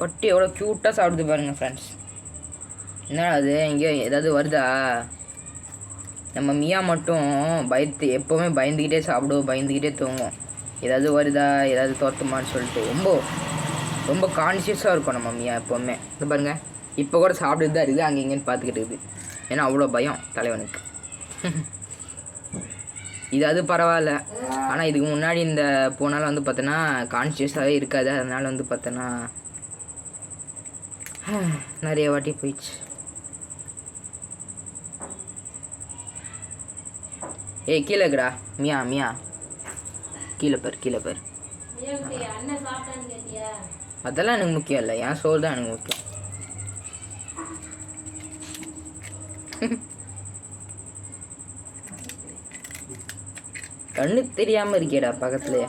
பட்டி எவ்வளோ க்யூட்டாக சாப்பிடுது பாருங்க ஃப்ரெண்ட்ஸ் என்னடா அது? எங்கேயோ ஏதாவது வருதா? நம்ம மியா மட்டும் பயத்து எப்போவுமே பயந்துக்கிட்டே சாப்பிடுவோம் பயந்துக்கிட்டே தூங்குவோம். ஏதாவது வருதா? ஏதாவது தோத்துமான்னு சொல்லிட்டு. ரொம்ப ரொம்ப கான்சியஸாக இருக்கும் நம்ம மியா எப்போவுமே. இது பாருங்க இப்போ கூட சாப்பிட்டுட்டு தான் இருக்குது அங்கே இங்கேன்னு பார்த்துக்கிட்டு இருக்குது. ஏன்னா அவ்வளோ பயம் தலைவனுக்கு. இது அது பரவாயில்ல. ஆனால் இதுக்கு முன்னாடி இந்த போனால் வந்து பார்த்தோன்னா கான்சியஸாகவே இருக்காது. அதனால் வந்து பார்த்தோன்னா நிறைய வாட்டி போயிடுச்சு. ஏய் கீழே இருக்குடா. மியா மியா. கீழே பர் கீழே பார். அதெல்லாம் எனக்கு முக்கியம் இல்லை. என் சோறு தான் எனக்கு முக்கியம். கண்ணு தெரியாம இருக்கேடா பக்கத்துலயே.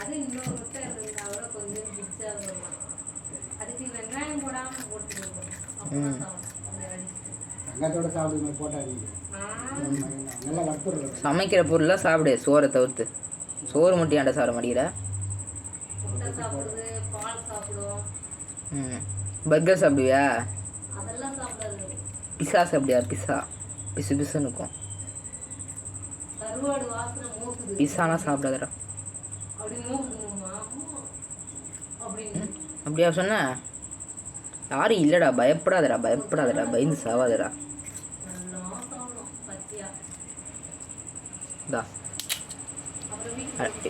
அது இன்னொரு முட்டை இருந்தா கூட கொஞ்சம் பிடிச்சா வரலாம் அதுக்கு வெங்காயம் போடாம போட்டு கொடுக்கணும் அப்பதான் சாப்பிடும். அதை அடிச்சுட்டு. வெங்காயத்தோட சாப்பிடுங்க போட்டாதீங்க. ஆ, நல்லா வறுத்துடுறது. சமைக்கிற பொருள்லாம் சாப்பிடு சோறை தவிர்த்து. சோறு மட்டும் ஏன்டா சாப்பிட மாட்டேங்கிற? முட்டை சாப்பிடுது பால் சாப்பிடும் ம். பர்கர் சாப்பிடுவியா? அதெல்லாம் சாப்பிடாது. பிஸா சாப்பிடுவியா? பிஸா பிசு பிசுன்னு இருக்கும். பிஸாலாம் சாப்பிடாதடா. அப்படியா சொன்ன? யாரும் இல்லைடா பயப்படாதடா பயப்படாதடா பயந்து சாவாதடா. இதா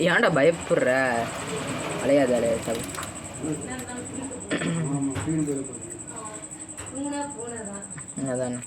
ஏன்டா பயப்படுற? அலையாத அலையாத தான் அதானே.